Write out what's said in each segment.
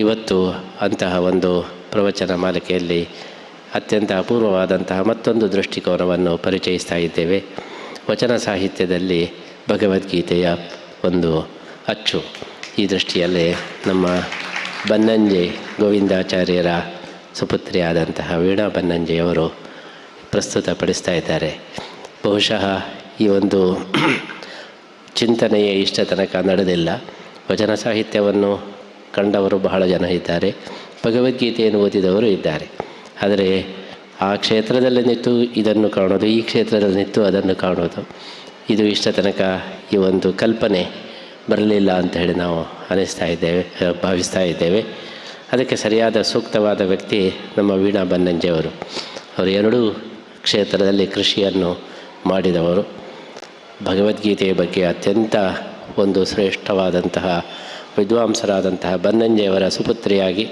ಇವತ್ತು ಅಂತಹ ಒಂದು ಪ್ರವಚನ ಮಾಲಿಕೆಯಲ್ಲಿ ಅತ್ಯಂತ ಅಪೂರ್ವವಾದಂತಹ ಮತ್ತೊಂದು ದೃಷ್ಟಿಕೋನವನ್ನು ಪರಿಚಯಿಸ್ತಾ ಇದ್ದೇವೆ. ವಚನ ಸಾಹಿತ್ಯದಲ್ಲಿ ಭಗವದ್ಗೀತೆಯ ಒಂದು ಅಚ್ಚು. ಈ ದೃಷ್ಟಿಯಲ್ಲಿ ನಮ್ಮ ಬನ್ನಂಜೆ ಗೋವಿಂದಾಚಾರ್ಯರ ಸುಪುತ್ರಿಯಾದಂತಹ ವೀಣಾ ಬನ್ನಂಜೆಯವರು ಪ್ರಸ್ತುತಪಡಿಸ್ತಾ ಇದ್ದಾರೆ. ಬಹುಶಃ ಈ ಒಂದು ಚಿಂತನೆಯೇ ಇಷ್ಟ ತನಕ ನಡೆದಿಲ್ಲ. ವಚನ ಸಾಹಿತ್ಯವನ್ನು ಕಂಡವರು ಬಹಳ ಜನ ಇದ್ದಾರೆ. ಭಗವದ್ಗೀತೆಯನ್ನು ಓದಿದವರು ಇದ್ದಾರೆ. ಆದರೆ ಆ ಕ್ಷೇತ್ರದಲ್ಲಿ ನಿಂತು ಇದನ್ನು ಕಾಣೋದು, ಈ ಕ್ಷೇತ್ರದಲ್ಲಿ ನಿಂತು ಅದನ್ನು ಕಾಣೋದು, ಇದು ಇಷ್ಟ ತನಕ ಈ ಒಂದು ಕಲ್ಪನೆ ಬರಲಿಲ್ಲ ಅಂತ ಹೇಳಿ ನಾವು ಅನಿಸ್ತಾ ಇದ್ದೇವೆ, ಭಾವಿಸ್ತಾ ಇದ್ದೇವೆ. ಅದಕ್ಕೆ ಸರಿಯಾದ ಸೂಕ್ತವಾದ ವ್ಯಕ್ತಿ ನಮ್ಮ ವೀಣಾ ಬನ್ನಂಜೆಯವರು. ಅವರು ಎರಡೂ ಕ್ಷೇತ್ರದಲ್ಲಿ ಕೃಷಿಯನ್ನು ಮಾಡಿದವರು. ಭಗವದ್ಗೀತೆಯ ಬಗ್ಗೆ ಅತ್ಯಂತ ಒಂದು ಶ್ರೇಷ್ಠವಾದಂತಹ ವಿದ್ವಾಂಸರಾದಂತಹ ಬನ್ನಂಜೆಯವರ ಸುಪುತ್ರಿಯಾಗಿ,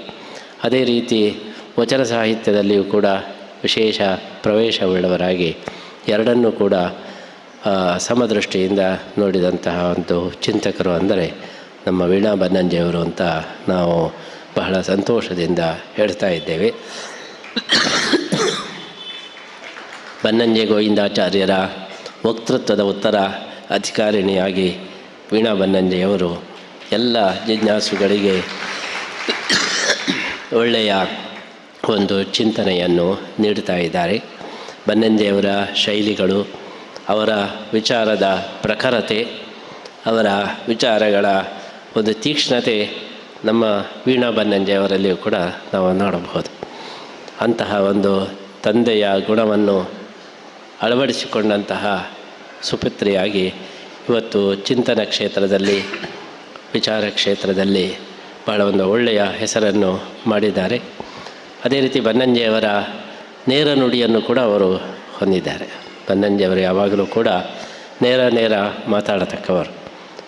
ಅದೇ ರೀತಿ ವಚನ ಸಾಹಿತ್ಯದಲ್ಲಿಯೂ ಕೂಡ ವಿಶೇಷ ಪ್ರವೇಶವುಳ್ಳವರಾಗಿ ಎರಡನ್ನೂ ಕೂಡ ಸಮದೃಷ್ಟಿಯಿಂದ ನೋಡಿದಂತಹ ಒಂದು ಚಿಂತಕರು ಅಂದರೆ ನಮ್ಮ ವೀಣಾ ಬನ್ನಂಜೆಯವರು ಅಂತ ನಾವು ಬಹಳ ಸಂತೋಷದಿಂದ ಹೇಳ್ತಾ ಇದ್ದೇವೆ. ಬನ್ನಂಜೆ ಗೋವಿಂದಾಚಾರ್ಯರ ವಕ್ತೃತ್ವದ ಉತ್ತರ ಅಧಿಕಾರಿಣಿಯಾಗಿ ವೀಣಾ ಬನ್ನಂಜೆಯವರು ಎಲ್ಲ ಜಿಜ್ಞಾಸುಗಳಿಗೆ ಒಳ್ಳೆಯ ಒಂದು ಚಿಂತನೆಯನ್ನು ನೀಡ್ತಾ ಇದ್ದಾರೆ. ಬನ್ನಂಜೆಯವರ ಶೈಲಿಗಳು, ಅವರ ವಿಚಾರದ ಪ್ರಖರತೆ, ಅವರ ವಿಚಾರಗಳ ಒಂದು ತೀಕ್ಷ್ಣತೆ ನಮ್ಮ ವೀಣಾ ಬನ್ನಂಜೆಯವರಲ್ಲಿಯೂ ಕೂಡ ನಾವು ನೋಡಬಹುದು. ಅಂತಹ ಒಂದು ತಂದೆಯ ಗುಣವನ್ನು ಅಳವಡಿಸಿಕೊಂಡಂತಹ ಸುಪುತ್ರಿಯಾಗಿ ಇವತ್ತು ಚಿಂತನ ಕ್ಷೇತ್ರದಲ್ಲಿ ವಿಚಾರ ಕ್ಷೇತ್ರದಲ್ಲಿ ಬಹಳ ಒಂದು ಒಳ್ಳೆಯ ಹೆಸರನ್ನು ಮಾಡಿದ್ದಾರೆ. ಅದೇ ರೀತಿ ಬನ್ನಂಜೆಯವರ ನೇರ ನುಡಿಯನ್ನು ಕೂಡ ಅವರು ಹೊಂದಿದ್ದಾರೆ. ಬನ್ನಂಜೆಯವರು ಯಾವಾಗಲೂ ಕೂಡ ನೇರ ನೇರ ಮಾತಾಡತಕ್ಕವರು.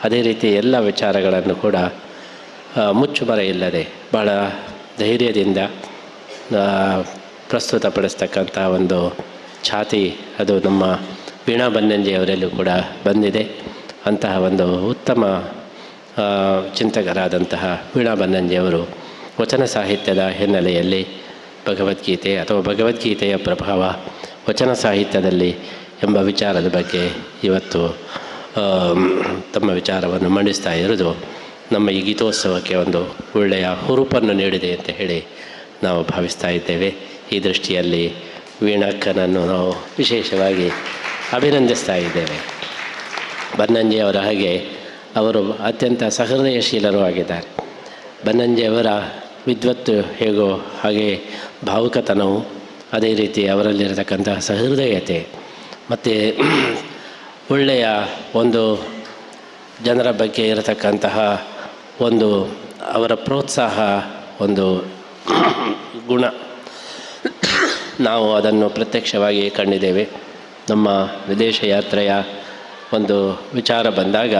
ಅದೇ ರೀತಿ ಎಲ್ಲ ವಿಚಾರಗಳನ್ನು ಕೂಡ ಮುಚ್ಚುಮರೆ ಇಲ್ಲದೆ ಭಾಳ ಧೈರ್ಯದಿಂದ ಪ್ರಸ್ತುತಪಡಿಸ್ತಕ್ಕಂಥ ಒಂದು ಛಾತಿ ಅದು ನಮ್ಮ ವೀಣಾ ಬನ್ನಂಜೆಯವರಲ್ಲೂ ಕೂಡ ಬಂದಿದೆ. ಅಂತಹ ಒಂದು ಉತ್ತಮ ಚಿಂತಕರಾದಂತಹ ವೀಣಾ ಬನ್ನಂಜಿಯವರು ವಚನ ಸಾಹಿತ್ಯದ ಹಿನ್ನೆಲೆಯಲ್ಲಿ ಭಗವದ್ಗೀತೆ ಅಥವಾ ಭಗವದ್ಗೀತೆಯ ಪ್ರಭಾವ ವಚನ ಸಾಹಿತ್ಯದಲ್ಲಿ ಎಂಬ ವಿಚಾರದ ಬಗ್ಗೆ ಇವತ್ತು ತಮ್ಮ ವಿಚಾರವನ್ನು ಮಂಡಿಸ್ತಾ ಇರೋದು ನಮ್ಮ ಈ ಗೀತೋತ್ಸವಕ್ಕೆ ಒಂದು ಒಳ್ಳೆಯ ಹುರುಪನ್ನು ನೀಡಿದೆ ಅಂತ ಹೇಳಿ ನಾವು ಭಾವಿಸ್ತಾ ಇದ್ದೇವೆ. ಈ ದೃಷ್ಟಿಯಲ್ಲಿ ವೀಣಕ್ಕನನ್ನು ನಾವು ವಿಶೇಷವಾಗಿ ಅಭಿನಂದಿಸ್ತಾ ಇದ್ದೇವೆ. ಬನ್ನಂಜಿಯವರ ಹಾಗೆ ಅವರು ಅತ್ಯಂತ ಸಹೃದಯಶೀಲರು ಆಗಿದ್ದಾರೆ ಬನ್ನಂಜಿಯವರ ವಿದ್ವತ್ತು ಹೇಗೋ ಹಾಗೆ ಭಾವುಕತನವು ಅದೇ ರೀತಿ ಅವರಲ್ಲಿರತಕ್ಕಂತಹ ಸಹೃದಯತೆ ಮತ್ತು ಒಳ್ಳೆಯ ಒಂದು ಜನರ ಬಗ್ಗೆ ಇರತಕ್ಕಂತಹ ಒಂದು ಅವರ ಪ್ರೋತ್ಸಾಹ ಒಂದು ಗುಣ. ನಾವು ಅದನ್ನು ಪ್ರತ್ಯಕ್ಷವಾಗಿ ಕಂಡಿದ್ದೇವೆ. ನಮ್ಮ ವಿದೇಶ ಯಾತ್ರೆಯ ಒಂದು ವಿಚಾರ ಬಂದಾಗ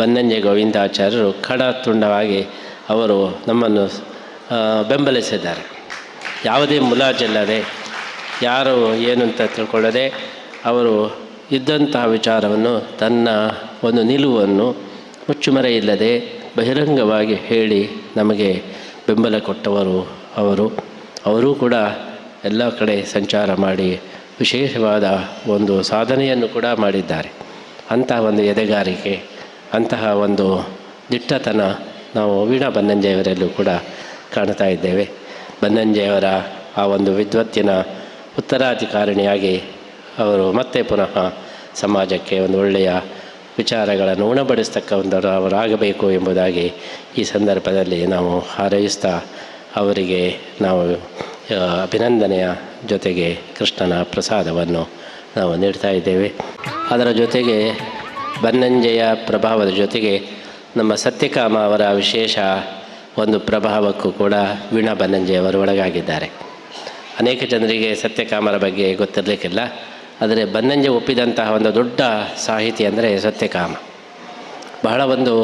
ಬನ್ನಂಜೆ ಗೋವಿಂದಾಚಾರ್ಯರು ಖಡ ತುಂಡವಾಗಿ ಅವರು ನಮ್ಮನ್ನು ಬೆಂಬಲಿಸಿದ್ದಾರೆ. ಯಾವುದೇ ಮುಲಾಜಿಲ್ಲದೆ, ಯಾರು ಏನು ಅಂತ ತಿಳ್ಕೊಳ್ಳದೆ ಅವರು ಇದ್ದಂತಹ ವಿಚಾರವನ್ನು, ತನ್ನ ಒಂದು ನಿಲುವನ್ನು ಮುಚ್ಚುಮರೆ ಇಲ್ಲದೆ ಬಹಿರಂಗವಾಗಿ ಹೇಳಿ ನಮಗೆ ಬೆಂಬಲ ಕೊಟ್ಟವರು ಅವರು. ಅವರೂ ಕೂಡ ಎಲ್ಲ ಕಡೆ ಸಂಚಾರ ಮಾಡಿ ವಿಶೇಷವಾದ ಒಂದು ಸಾಧನೆಯನ್ನು ಕೂಡ ಮಾಡಿದ್ದಾರೆ. ಅಂತಹ ಒಂದು ಎದೆಗಾರಿಕೆ ಅಂತಹ ಒಂದು ದಿಟ್ಟತನ ನಾವು ವೀಣಾ ಬನ್ನಂಜೆಯವರಲ್ಲೂ ಕೂಡ ಕಾಣ್ತಾ ಇದ್ದೇವೆ. ಬನ್ನಂಜೆಯವರ ಆ ಒಂದು ವಿದ್ವತ್ತಿನ ಉತ್ತರಾಧಿಕಾರಿಣಿಯಾಗಿ ಅವರು ಮತ್ತೆ ಪುನಃ ಸಮಾಜಕ್ಕೆ ಒಂದು ಒಳ್ಳೆಯ ವಿಚಾರಗಳನ್ನು ಉಣಬಡಿಸ್ತಕ್ಕ ಒಂದು ಅವರಾಗಬೇಕು ಎಂಬುದಾಗಿ ಈ ಸಂದರ್ಭದಲ್ಲಿ ನಾವು ಹಾರೈಸ್ತಾ ಅವರಿಗೆ ನಾವು ಅಭಿನಂದನೆಯ ಜೊತೆಗೆ ಕೃಷ್ಣನ ಪ್ರಸಾದವನ್ನು ನಾವು ನೀಡ್ತಾ ಇದ್ದೇವೆ. ಅದರ ಜೊತೆಗೆ ಬನ್ನಂಜೆಯ ಪ್ರಭಾವದ ಜೊತೆಗೆ ನಮ್ಮ ಸತ್ಯಕಾಮ ಅವರ ವಿಶೇಷ ಒಂದು ಪ್ರಭಾವಕ್ಕೂ ಕೂಡ ವೀಣಾ ಬನ್ನಂಜೆಯವರು ಒಳಗಾಗಿದ್ದಾರೆ. ಅನೇಕ ಜನರಿಗೆ ಸತ್ಯಕಾಮರ ಬಗ್ಗೆ ಗೊತ್ತಿರಲಿಕ್ಕಿಲ್ಲ, ಆದರೆ ಬನ್ನಂಜೆ ಒಪ್ಪಿದಂತಹ ಒಂದು ದೊಡ್ಡ ಸಾಹಿತಿ ಅಂದರೆ ಸತ್ಯಕಾಮ. ಬಹಳ ಒಂದು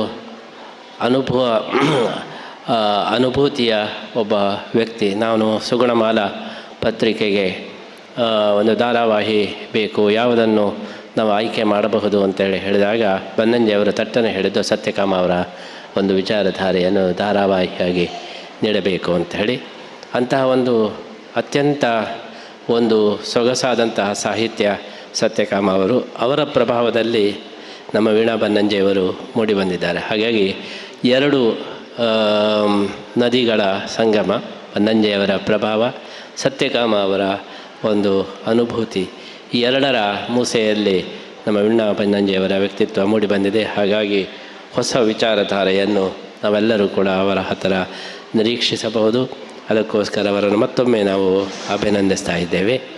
ಅನುಭವ ಅನುಭೂತಿಯ ಒಬ್ಬ ವ್ಯಕ್ತಿ. ನಾನು ಸುಗುಣಮಾಲ ಪತ್ರಿಕೆಗೆ ಒಂದು ಧಾರಾವಾಹಿ ಬೇಕು, ಯಾವುದನ್ನು ನಾವು ಆಯ್ಕೆ ಮಾಡಬಹುದು ಅಂತೇಳಿ ಹೇಳಿದಾಗ ಬನ್ನಂಜೆ ಅವರು ತಟ್ಟನೆ ಹೇಳಿದ್ದು ಸತ್ಯಕಾಮ ಅವರ ಒಂದು ವಿಚಾರಧಾರೆಯನ್ನು ಧಾರಾವಾಹಿಯಾಗಿ ನೀಡಬೇಕು ಅಂತ ಹೇಳಿ ಅಂತಹ ಒಂದು ಅತ್ಯಂತ ಒಂದು ಸೊಗಸಾದಂತಹ ಸಾಹಿತ್ಯ ಸತ್ಯಕಾಮ ಅವರು ಅವರ ಪ್ರಭಾವದಲ್ಲಿ ನಮ್ಮ ವೀಣಾ ಬನ್ನಂಜೆಯವರು ಮೂಡಿಬಂದಿದ್ದಾರೆ ಹಾಗಾಗಿ ಎರಡು ನದಿಗಳ ಸಂಗಮ, ಬನ್ನಂಜೆಯವರ ಪ್ರಭಾವ, ಸತ್ಯಕಾಮ ಅವರ ಒಂದು ಅನುಭೂತಿ ಈ ಎರಡರ ಮೂಸೆಯಲ್ಲಿ ನಮ್ಮ ವಿಣ್ಣ ಪಂಜಂಜಿಯವರ ವ್ಯಕ್ತಿತ್ವ ಮೂಡಿಬಂದಿದೆ ಹಾಗಾಗಿ ಹೊಸ ವಿಚಾರಧಾರೆಯನ್ನು ನಾವೆಲ್ಲರೂ ಕೂಡ ಅವರ ಹತ್ತಿರ ನಿರೀಕ್ಷಿಸಬಹುದು. ಅದಕ್ಕೋಸ್ಕರ ಅವರನ್ನು ಮತ್ತೊಮ್ಮೆ ನಾವು ಅಭಿನಂದಿಸ್ತಾ ಇದ್ದೇವೆ.